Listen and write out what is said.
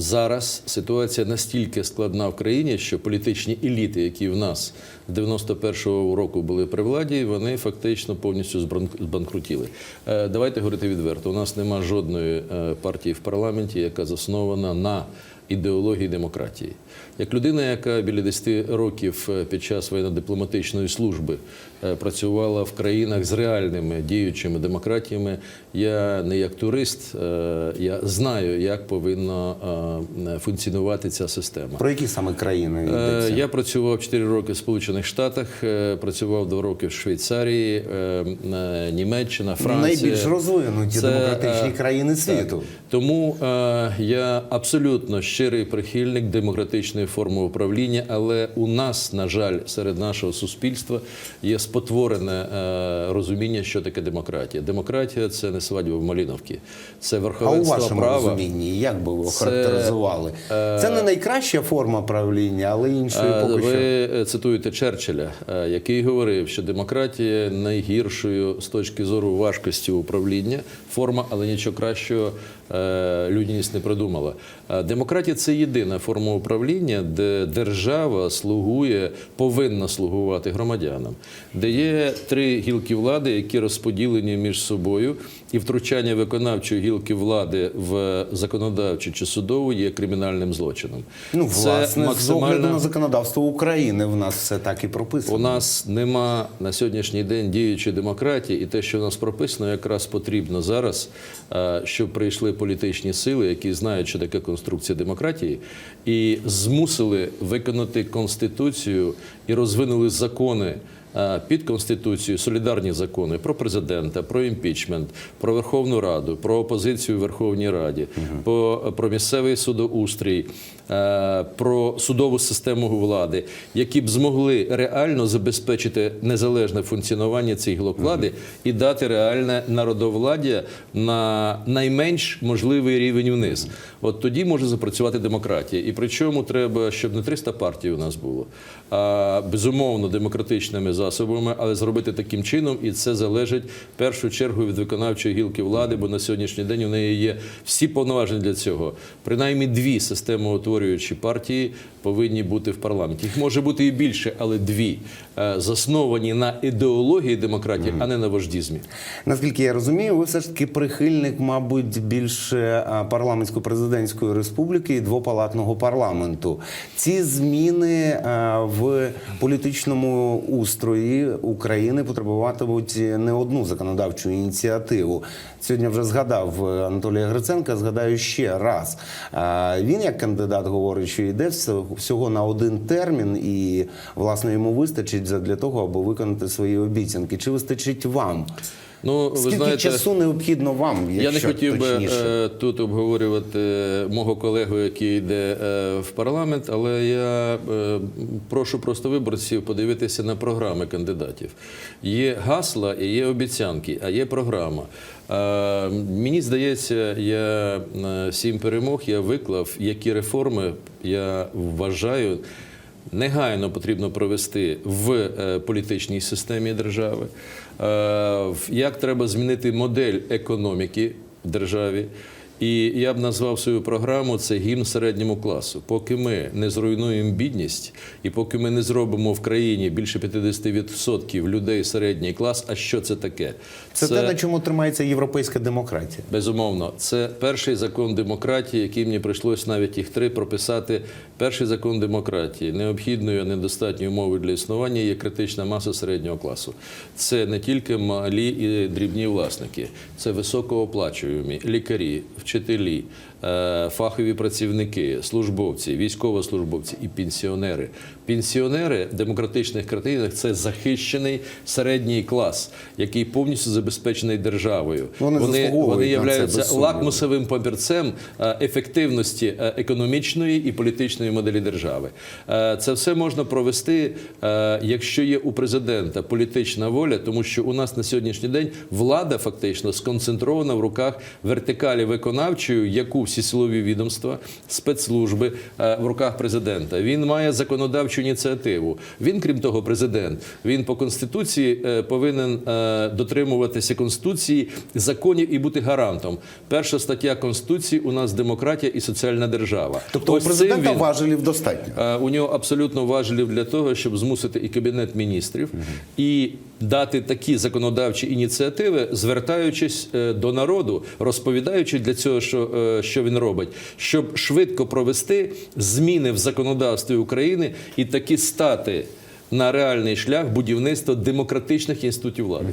Зараз ситуація настільки складна в країні, що політичні еліти, які в нас з 91-го року були при владі, вони фактично повністю збанкрутіли. Е, Давайте говорити відверто. У нас нема жодної е, партії в парламенті, яка заснована на ідеології демократії. Як людина, яка біля 10 років е, під час воєнно-дипломатичної служби е, працювала в країнах з реальними діючими демократіями, я не як турист, е, я знаю, як повинна функціонувати ця система. Про які саме країни йдеться? Я працював 4 роки в Сполучених Штатах, працював 2 роки в Швейцарії, Німеччина, Франція. Найбільш розвинуті демократичні країни світу. Тому е, я абсолютно щирий прихильник демократичної форми управління, але у нас, на жаль, серед нашого суспільства є спотворене е, розуміння, що таке демократія. Демократія це не свадьба в Маліновці, це А у вашому права. розумінні, як би ви Це, е, охарактеризували? Це не найкраща форма правління, але іншої Е, поки Ви що. е, цитуєте Черчилля, який говорив, що демократія найгіршою з точки зору важкості управління форма, але нічого кращого людяність не придумала. Е, Демократія це єдина форма управління, де держава слугує, повинна слугувати громадянам, де є три гілки влади, які розподілені між собою, і втручання виконавчої гілки влади в законодавчу чи судову є кримінальним злочином. Ну, власне, з огляду на законодавство України в нас все так і прописано. у нас нема на сьогоднішній день діючої демократії, і те, що у нас прописано, якраз потрібно зараз, е, щоб прийшли політичні сили, які знають, що таке конструкція демократії, і змусили виконати конституцію і розвинули закони. Е, Під конституцією солідарні закони про президента, про імпічмент, про Верховну Раду, про опозицію в Верховній Раді, по, про місцевий судоустрій, е, про судову систему влади, які б змогли реально забезпечити незалежне функціонування цих гілок влади і дати реальне народовладдя на найменш можливий рівень вниз. От тоді може запрацювати демократія. І причому треба, щоб не 300 партій у нас було, а безумовно демократичними засобами, але зробити таким чином, і це залежить в першу чергу від виконавчої гілки влади, бо на сьогоднішній день у неї є всі повноваження для цього. Принаймні дві системоутворюючі партії повинні бути в парламенті. Їх може бути і більше, але дві е, засновані на ідеології демократії, а не на вождізмі. Наскільки я розумію, ви все ж таки прихильник, мабуть, більше парламентсько-президентської республіки і двопалатного парламенту. Ці зміни в політичному устрої України потребуватимуть не одну законодавчу ініціативу. Сьогодні вже згадав е, Анатолія Гриценка. Згадаю ще раз. Він як кандидат говорить, що йде всього на один термін, і власне йому вистачить для того, аби виконати свої обіцянки. Чи вистачить вам? Ну, ви знаєте, часу необхідно вам? Я не хотів би точніше? е, тут обговорювати мого колегу, який йде е, в парламент, але я е, прошу просто виборців подивитися на програми кандидатів. Є гасла і є обіцянки, а є програма. Мені здається, я сім перемог я виклав, які реформи я вважаю. Негайно потрібно провести в е, політичній системі держави, Е, як треба змінити модель економіки в державі. І я б назвав свою програму це гімн середньому класу. Поки ми не зруйнуємо бідність, і поки ми не зробимо в країні більше 50% людей середній клас. А що це таке? Це, те, на чому тримається європейська демократія. Безумовно, це перший закон демократії, який мені прийшлось навіть їх три прописати. Перший закон демократії необхідною, а недостатньою умовою для існування є критична маса середнього класу. Це не тільки малі і дрібні власники, це високооплачуємі лікарі, вчителі, е, фахові працівники, службовці, військовослужбовці і пенсіонери. Пенсіонери в демократичних країнах це захищений середній клас, який повністю забезпечений державою. Вони вони, вони являються лакмусовим папірцем е, ефективності е, економічної і політичної моделі держави. Е, Це все можна провести, якщо є у президента політична воля, тому що у нас на сьогоднішній день влада фактично сконцентрована в руках вертикалі виконавчої виконавчою, як всі силові відомства, спецслужби в руках президента. Він має законодавчу ініціативу. Він, крім того, президент. Він по конституції е, повинен е, дотримуватися конституції, законів і бути гарантом. Перша стаття конституції у нас демократія і соціальна держава. Тобто Ось у президента він- важелів достатньо. Е, У нього абсолютно важелів для того, щоб змусити і кабінет міністрів, і дати такі законодавчі ініціативи, звертаючись е, до народу, розповідаючи для цього, що, е, що він робить, щоб швидко провести зміни в законодавстві України і такі стати на реальний шлях будівництва демократичних інститутів влади.